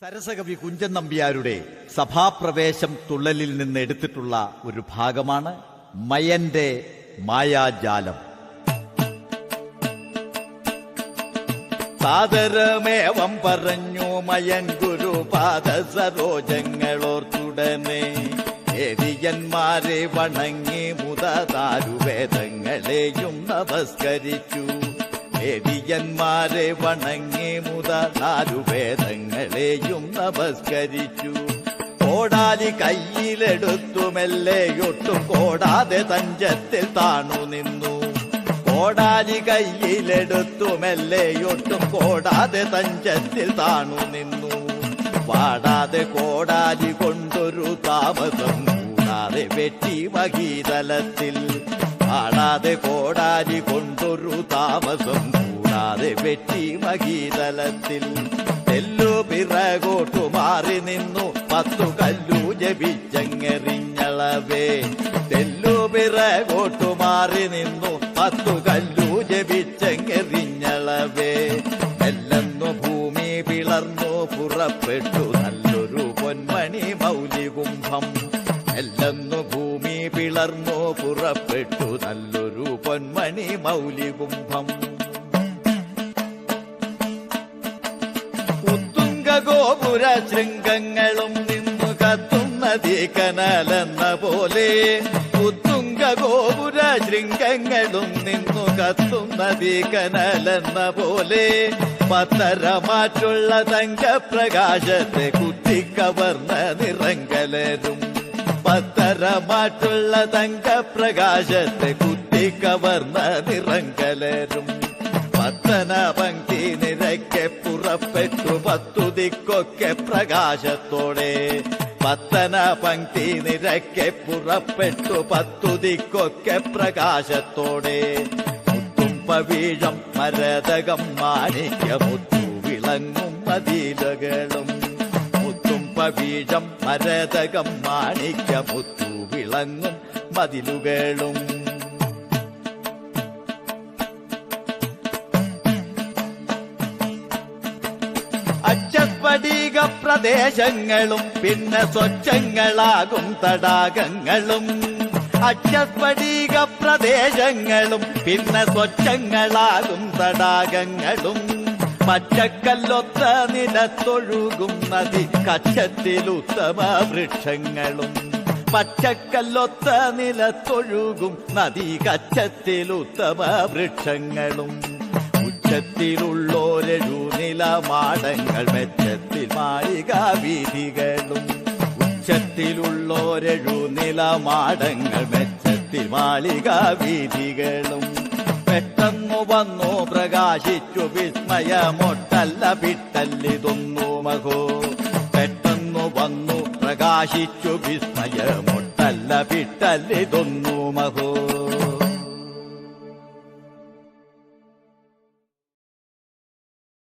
സരസകവി കുഞ്ചൻ നമ്പ്യാരുടെ സഭാപ്രവേശം തുള്ളലിൽ നിന്ന് എടുത്തിട്ടുള്ള ഒരു ഭാഗമാണ് മയന്റെ മായാജാലം. സാദരമേവം പറഞ്ഞു മയങ്കുരു പാദ സരോജങ്ങളോർത്തുടനെ ഏരിയന്മാരെ വണങ്ങി മുതതാരുവേദങ്ങളെയും നമസ്കരിച്ചു. ഏരിയന്മാരെ വണങ്ങി മുതതാരുവേദങ്ങളെയും നമസ്കരിച്ചു. കോടാലി കയ്യിലെടുത്തു ഒട്ടും കോടാതെ തഞ്ചത്തിൽ താണു നിന്നു. കോടാലി കയ്യിലെടുത്തു ഒട്ടും കോടാതെ തഞ്ചത്തിൽ താണു നിന്നു. പാടാതെ കോടാലി കൊണ്ടൊരു താമസം കൂടാതെ വെട്ടി മഹീതലത്തിൽ പാടാതെ കോടാലി കൊണ്ടൊരു താമസം കൂടാതെ വെട്ടി മകീതലത്തിൽ എല്ലോ പിറകോട്ടു മാറി നിന്നു പത്തു കല്ലു ജപിച്ചെങ്ങെറിഞ്ഞളവേ. തെല്ലു പിറകോട്ടു മാറി നിന്നു പത്തു കല്ലു ജപിച്ചെങ്ങെറിഞ്ഞളവേ. എല്ലെന്നു ഭൂമി പിളർന്നു പുറപ്പെട്ടു നല്ലൊരു പൊന്മണി മൗലികുംഭം. എല്ലെന്നു ഭൂമി പിളർന്നു പുറപ്പെട്ടു നല്ലൊരു പൊന്മണി മൗലികുംഭം. ഉത്തുംഗ ഗോപുര ശൃംഗങ്ങളും നിന്നു കത്തുന്നതി കനാലെന്ന പോലെ ഉത്തുംഗ ഗോപുര ശൃംഗങ്ങളും നിന്നു കത്തുന്നതി കനാലെന്ന പോലെ പത്തരമാറ്റുള്ള തങ്കപ്രകാശത്തെ കുത്തിക്കവർന്ന നിറങ്കലരും പത്തരമാറ്റുള്ള തങ്കപ്രകാശത്തെ കുത്തിക്കവർന്ന നിറങ്കലരും. പത്തന പങ്ക്തി നിരക്കെ പുറപ്പെട്ടു പത്തു ദിക്കൊക്കെ പ്രകാശത്തോടെ. പത്തന പങ്ക്തി നിരക്കെ പുറപ്പെട്ടു പത്തു ദിക്കൊക്കെ പ്രകാശത്തോടെ പവീഴം മരതകം മാണിക്യമുത്തു വിളങ്ങും മതിലകളും. പവീഴം മരതകം മാണിക്യമുത്തു വിളങ്ങും മതിലുകളും. അച്ചസ്ഫടിക പ്രദേശങ്ങളും പിന്നെ സ്വച്ഛങ്ങളാകും തടാകങ്ങളും. അച്ചസ്ഫടിക പ്രദേശങ്ങളും പിന്നെ സ്വച്ഛങ്ങളാകും തടാകങ്ങളും. പച്ചക്കല്ലൊത്ത നിലത്തൊഴുകും നദി കച്ചത്തിലുത്തമ വൃക്ഷങ്ങളും. പച്ചക്കല്ലൊത്ത നിലത്തൊഴുകും നദി കച്ചത്തിലുത്തമ വൃക്ഷങ്ങളും. ഉച്ചത്തിലുള്ളോരഴു നിലമാടങ്ങൾ മെച്ചത്തിൽ മാളിക വീതികളും ഉച്ചത്തിലുള്ളോരഴു നിലമാടങ്ങൾ മെച്ചത്തിൽ മാളിക വീതികളും പെട്ടെന്നു വന്നു പ്രകാശിച്ചു വിട്ടല്ലിതൊന്നു മഹോ പെട്ടെന്നു വന്നു പ്രകാശിച്ചു വിസ്മയമൊട്ടല്ല വിട്ടല്ലിതൊന്നു മഹോ